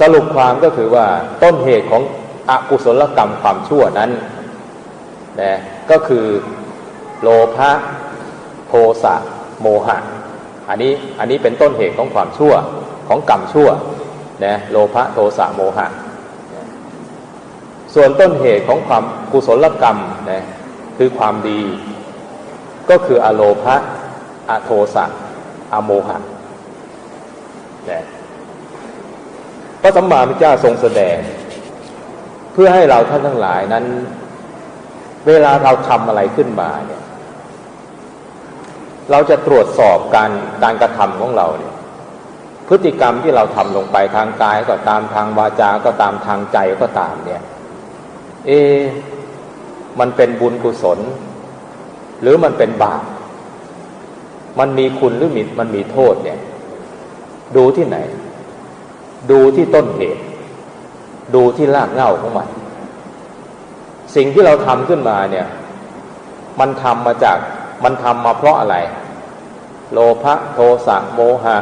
สรุปความก็คือว่าต้นเหตุของอกุศลกรรมความชั่วนั้นนะก็คือโลภะโทสะโมหะ อันนี้อันนี้เป็นต้นเหตุของความชั่วของกรรมชั่วนะโลภะโทสะโมหะ ส่วนต้นเหตุของความกุศลกรรมนะคือความดี ก็คืออโลภะอโทสะอโมหะนะ พระสัมมาสัมพุทธเจ้าทรงแสดง เพื่อให้เราท่านทั้งหลายนั้น เวลาเราทำอะไรขึ้นมาเนี่ยเราจะตรวจสอบการการกระทำของเราเนี่ยพฤติกรรมที่เราทำลงไปทางกายก็ตามทางวาจาก็ตามทางใจก็ตามเนี่ย เอ มันเป็นบุญกุศล หรือมันเป็นบาปมันมีคุณหรือมีมันมีโทษเนี่ย ดูที่ไหน ดูที่ต้นเหตุ ดูที่รากเหง้าของมัน สิ่งที่เราทำขึ้นมาเนี่ย มันทำมาจากมันทำมาเพราะอะไร โลภะโทสะโมหะ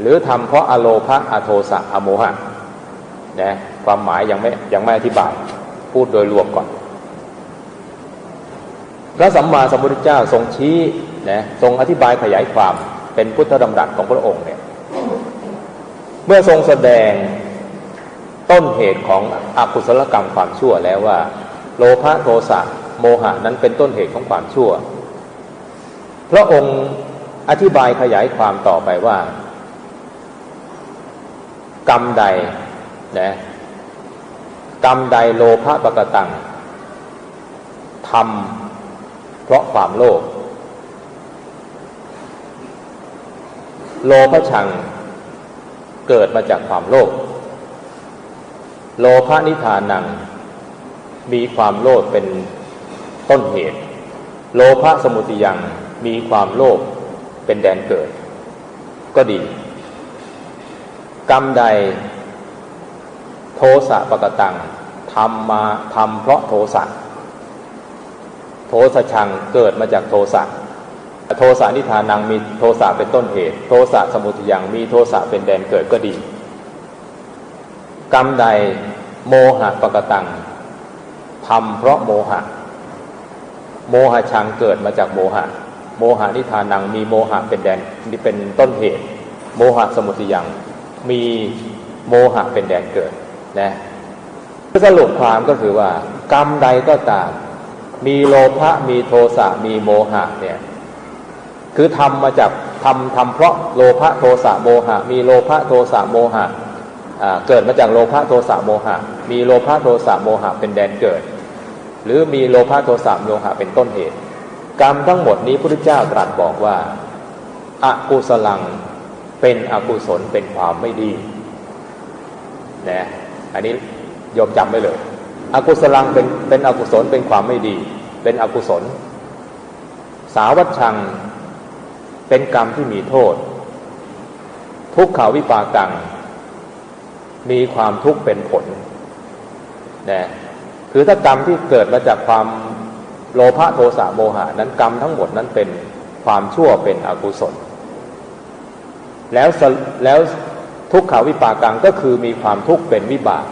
หรือทำเพราะอโลภะอโทสะอโมหะนะความหมายยังไม่ยังไม่อธิบาย พูดโดยรวมก่อน พระสัมมาสัมพุทธเจ้าทรงชี้นะทรงอธิบายขยายความเป็นพุทธดำรัสของพระองค์เนี่ย เมื่อทรงแสดงต้นเหตุของอกุศลกรรมความชั่วแล้วว่า โลภะโทสะโมหะนั้นเป็นต้นเหตุของความชั่ว พระองค์อธิบายขยายความต่อไปว่า กรรมใดนะกรรมใดโลภะปกตังทำเพราะความโลภโลภะชัง เกิดมาจากความโลภโลภะนิทานัง มีความโลภเป็นต้นเหตุ โลภะสมุติยังมีความโลภเป็นแดนเกิด ก็ดี กรรมใดโทสะปกตังทำมาทำเพราะโทสะโทสะชังเกิดมาจากโทสะ โทสะนิทานังมีโทสะเป็นต้นเหตุ โทสะสมุทยังมีโทสะเป็นแดนเกิดก็ดี กรรมใดโมหะปกตังทำเพราะโมหะ โมหะชังเกิดมาจากโมหะ โมหะนิทานังมีโมหะเป็นแดนนี่เป็นต้นเหตุ โมหะสมุทยังมีโมหะเป็นแดนเกิดนะสรุปความก็คือว่า กรรมใดก็ตาม มีโลภะมีโทสะมีโมหะเนี่ย คือทำมาจากทำทำเพราะโลภะโทสะโมหะ มีโลภะโทสะโมหะเกิดมาจากโลภะโทสะโมหะ มีโลภะโทสะโมหะเป็นแดนเกิด หรือมีโลภะโทสะโมหะเป็นต้นเหตุ กรรมทั้งหมดนี้พระพุทธเจ้าตรัสบอกว่าอากุศลังเป็นอกุศลเป็นความไม่ดีนะอันนี้ยอมจำไว้เลย อกุศลังเป็นเป็นอกุศลเป็นความไม่ดี เป็นอกุศล สาวัชชัง เป็นกรรมที่มีโทษ ทุกขาวิปากัง มีความทุกข์เป็นผลนะคือถ้ากรรมที่เกิดมาจากความโลภะโทสะโมหะนั้นกรรมทั้งหมดนั้นเป็นความชั่วเป็นอกุศล แล้วแล้วทุกขาวิปากังก็คือมีความทุกข์เป็นวิบาก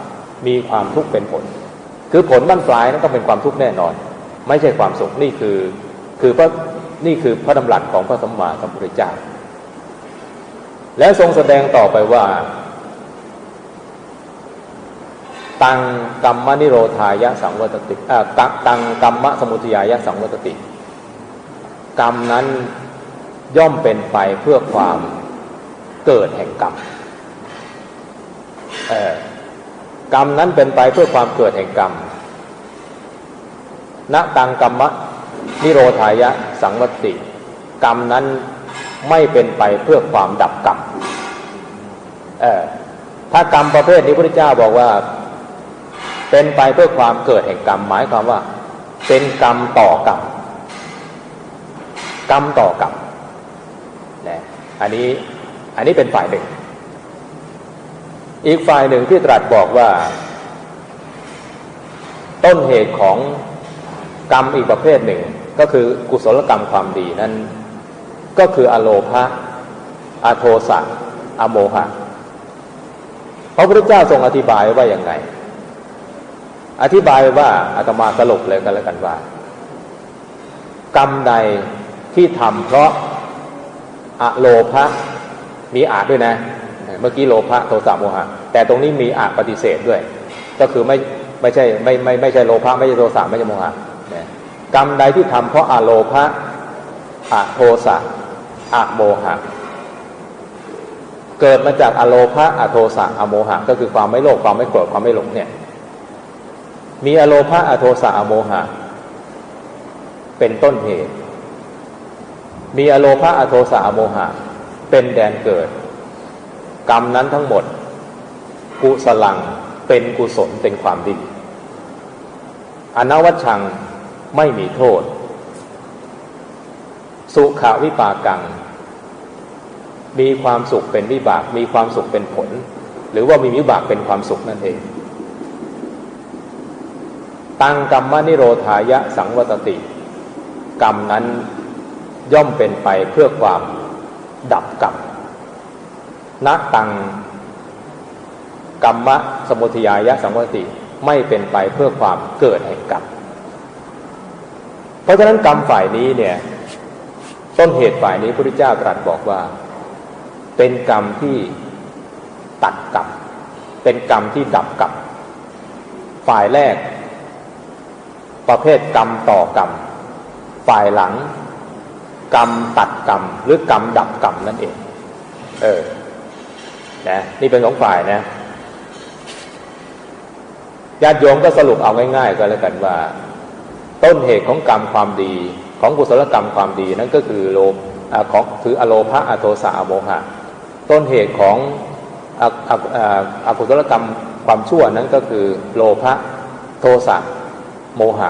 มีความทุกข์เป็นผล คือผลบั้นปลายนั้นก็เป็นความทุกข์แน่นอน ไม่ใช่ความสุขนี่คือ คือพระ นี่คือพระดำรัสของพระสัมมาสัมพุทธเจ้า แล้วทรงแสดงต่อไปว่า ตังกรรมนิโรธายะสังวัตติอ่าตังกรรมสมุทยายะสังวัตติ กรรมนั้นย่อมเป็นไปเพื่อความเกิดแห่งกรรมกรรมนั้นเป็นไปเพื่อความเกิดแห่งกรรมณตังกรรมะนิโรธายะ สังวัติกรรมนั้นไม่เป็นไปเพื่อความดับกรรมถ้ากรรมประเภทนี้พระพุทธเจ้าบอกว่า เป็นไปเพื่อความเกิดแห่งกรรม หมายความว่า เป็นกรรมต่อกรรมกรรมต่อกรรมนะอันนี้อันนี้เป็นฝ่ายหนึ่ง อีกฝ่ายหนึ่งที่ตรัสบอกว่า ต้นเหตุของกรรมอีกประเภทหนึ่ง ก็คือกุศลกรรมความดีนั้น ก็คืออโลภะอโทสะอโมหะพระพุทธเจ้าทรงอธิบายว่าอย่างไง อธิบายว่าอาตมาสรุปเลยกันแล้วกันว่า กรรมใดที่ทำเพราะอะโลภะมีอาด้วยนะ เมื่อกี้โลภะโทสะโมหะ แต่ตรงนี้มีอาปฏิเสธด้วย ก็คือไม่ไม่ใช่ไม่ไม่ไม่ใช่โลภะไม่ใช่โทสะไม่ใช่โมหะ กรรมใดที่ทำเพราะอะโลภะอะโทสะอะโมหะ เกิดมาจากอะโลภะอะโทสะอะโมหะ ก็คือความไม่โลภความไม่โกรธความไม่หลงเนี่ยมีอโลภะอโทสะอโมหะ เป็นต้นเหตุ มีอโลภะอโทสะอโมหะ เป็นแดนเกิด กรรมนั้นทั้งหมด กุสลังเป็นกุศลเป็นความดี อนวัชชัง ไม่มีโทษ สุขาวิปากัง มีความสุขเป็นวิบาก มีความสุขเป็นผล หรือว่ามีวิบากเป็นความสุขนั่นเอง ตังกรรมนิโรธายะสังวตติ กรรมนั้นย่อมเป็นไปเพื่อความดับกรรมณตังกรรมะสมุทยายะสังวตติไม่เป็นไปเพื่อความเกิดแห่งกรรม ราะฉะนั้นกรรมฝ่ายนี้เนี่ย ต้นเหตุฝ่ายนี้พระพุทธเจ้าตรัสบอกว่า เป็นกรรมที่ตัดกรรมเป็นกรรมที่ดับกรรมฝ่ายแรก ประเภทกรรมต่อกรรม ฝ่ายหลัง กรรมตัดกรรม หรือกรรมดับกรรมนั่นเอง เออนะนี่เป็นสองฝ่ายนะญาติโยมก็สรุปเอาง่ายๆก็แล้วกันว่า ต้นเหตุของกรรมความดี ของกุศลกรรมความดีนั่นก็คือโลอของคืออโลภะอโทสะอโมหะ ต้นเหตุของออออกุศลกรรมความชั่วนั้นก็คือโลภะโทสะโมหะ